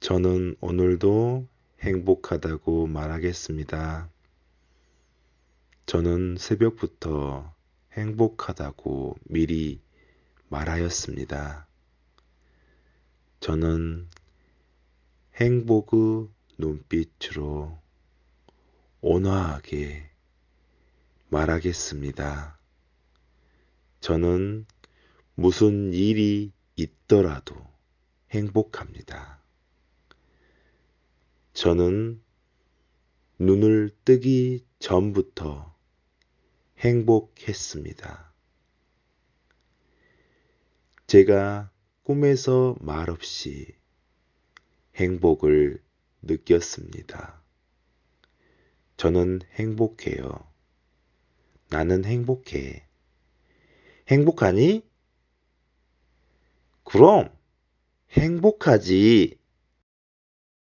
저는 오늘도 행복하다고 말하겠습니다. 저는 새벽부터 행복하다고 미리 말하였습니다. 저는 행복의 눈빛으로 온화하게 말하겠습니다. 저는 무슨 일이 있더라도 행복합니다. 저는 눈을 뜨기 전부터 행복했습니다. 제가 꿈에서 말없이 행복을 느꼈습니다. 저는 행복해요. 나는 행복해. 행복하니? 그럼 행복하지.